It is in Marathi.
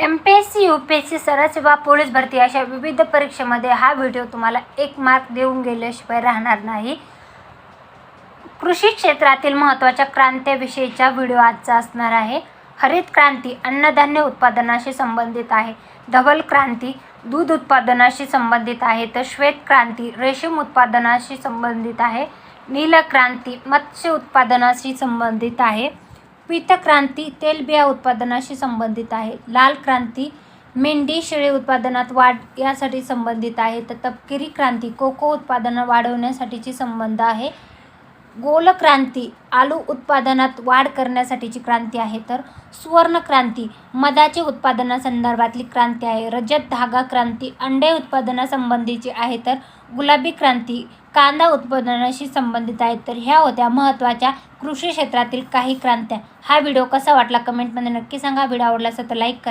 M P S C U P S C सरसेवा police भरती अशा विविध परीक्षेमध्ये हा व्हिडिओ तुम्हाला एक मार्क देऊन गेल्याशिवाय राहणार नाही. कृषी क्षेत्रातील महत्त्वाच्या क्रांत्याविषयीचा व्हिडिओ आजचा असणार आहे. हरित क्रांती अन्नधान्य उत्पादनाशी संबंधित आहे. धवल क्रांती दूध उत्पादनाशी संबंधित आहे. तर श्वेत क्रांती रेशीम उत्पादनाशी संबंधित आहे. नील क्रांती मत्स्य उत्पादनाशी संबंधित आहे. पितक्रांती तेलबिया उत्पादनाशी संबंधित आहे. लाल क्रांती मेंढी शेळी उत्पादनात वाढ यासाठी संबंधित आहे. तर तपकिरी क्रांती कोको उत्पादन वाढवण्यासाठीची संबंध आहे. गोल क्रांती आलू उत्पादनात वाढ करण्यासाठीची क्रांती आहे. तर सुवर्ण क्रांती मधाचे उत्पादनासंदर्भातली क्रांती आहे. रजत धागा क्रांती अंडे उत्पादनासंबंधीची आहे. तर गुलाबी क्रांती कांदा उत्पादनाशी संबंधित आहेत. तर ह्या होत्या महत्त्वाच्या कृषी क्षेत्रातील काही क्रांत्या. हा व्हिडिओ कसा वाटला कमेंटमध्ये नक्की सांगा. व्हिडिओ आवडला असेल तर लाईक करा.